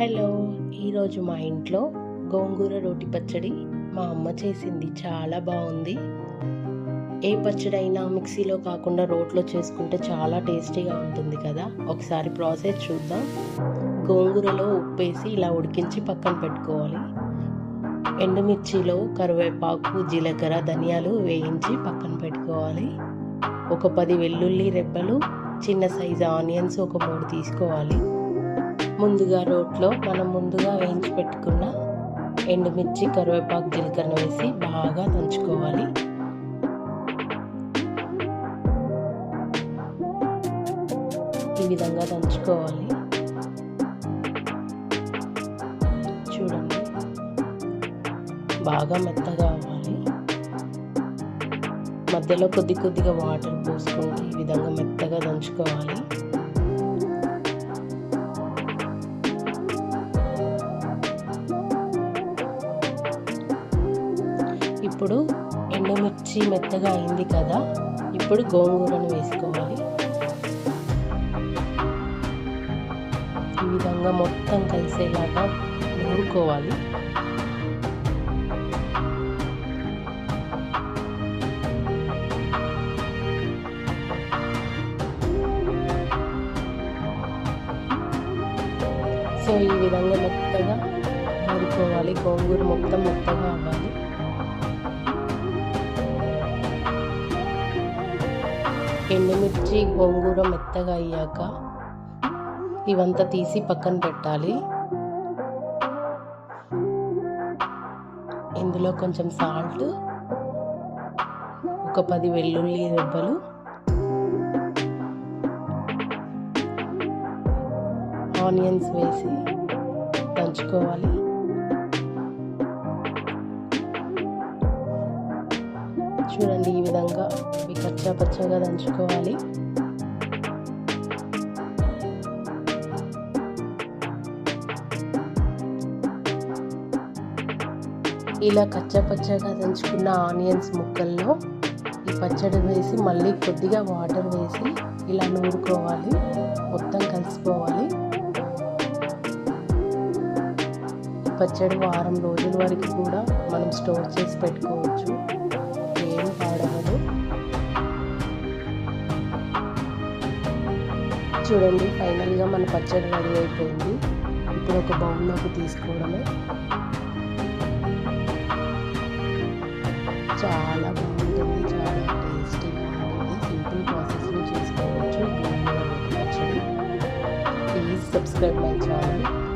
Hello ఈరోజు మా ఇంట్లో గోంగూర రోటి పచ్చడి మా అమ్మ చేసింది. చాలా బాగుంది. ఏ పచ్చడి అయినా మిక్సీలో కాకుండా రోట్లో చేసుకుంటే చాలా టేస్టీగా ఉంటుంది కదా? ఒకసారి ప్రాసెస్ చూద్దాం. గోంగూరలో ఉప్పేసి ఇలా ఉడికించి పక్కన పెట్టుకోవాలి. ఎండుమిర్చిలో కరివేపాకు జీలకర్ర ధనియాలు వేయించి పక్కన పెట్టుకోవాలి. ఒక పది వెల్లుల్లి రెబ్బలు చిన్న సైజు ఆనియన్స్ ఒక మూడు తీసుకోవాలి. ముందుగా రోట్లో మనం ముందుగా వేయించి పెట్టుకున్న ఎండుమిర్చి కరివేపాకు జీలకర్ర వేసి బాగా దంచుకోవాలి. ఈ విధంగా దంచుకోవాలి. చూడండి. బాగా మెత్తగా అవ్వాలి. మధ్యలో కొద్ది కొద్దిగా వాటర్ పోసుకుంటూ ఈ విధంగా మెత్తగా దంచుకోవాలి. ఇప్పుడు ఎండుమిర్చి మెత్తగా అయింది కదా ఇప్పుడు గోంగూరను వేసుకోవాలి. ఈ విధంగా మొత్తం కలిసేలాగా నూరుకోవాలి. సో ఈ విధంగా మెత్తగా నూరుకోవాలి. గోంగూర మొత్తం మెత్తగా అవ్వాలి. ఎండుమిర్చి గోంగూర మెత్తగా అయ్యాక ఇవంతా తీసి పక్కన పెట్టాలి. ఇందులో కొంచెం సాల్ట్ ఒక పది వెల్లుల్లి రెబ్బలు ఆనియన్స్ వేసి దంచుకోవాలి. చూడండి ఈ విధంగా ఇవి కచ్చా పచ్చగా దంచుకోవాలి. ఇలా కచ్చా పచ్చగా దంచుకున్న ఆనియన్స్ ముక్కల్లో ఈ పచ్చడి వేసి మళ్ళీ కొద్దిగా వాటర్ వేసి ఇలా నూరుకోవాలి. మొత్తం కలిసిపోవాలి. పచ్చడి వారం రోజుల వరకు కూడా మనం స్టోర్ చేసి పెట్టుకోవచ్చు. ఏం పాడవదు. చూడండి ఫైనల్గా మన పచ్చడి రెడీ అయిపోయింది. ఇప్పుడు ఒక బౌల్లోకి తీసుకోవడమే. చాలా బాగుంటుంది చాలా టేస్టీగా ఉంటుంది. సింపుల్ ప్రాసెస్లో చేసుకోవచ్చు. పచ్చడి ప్లీజ్ సబ్స్క్రైబ్ మై ఛానల్.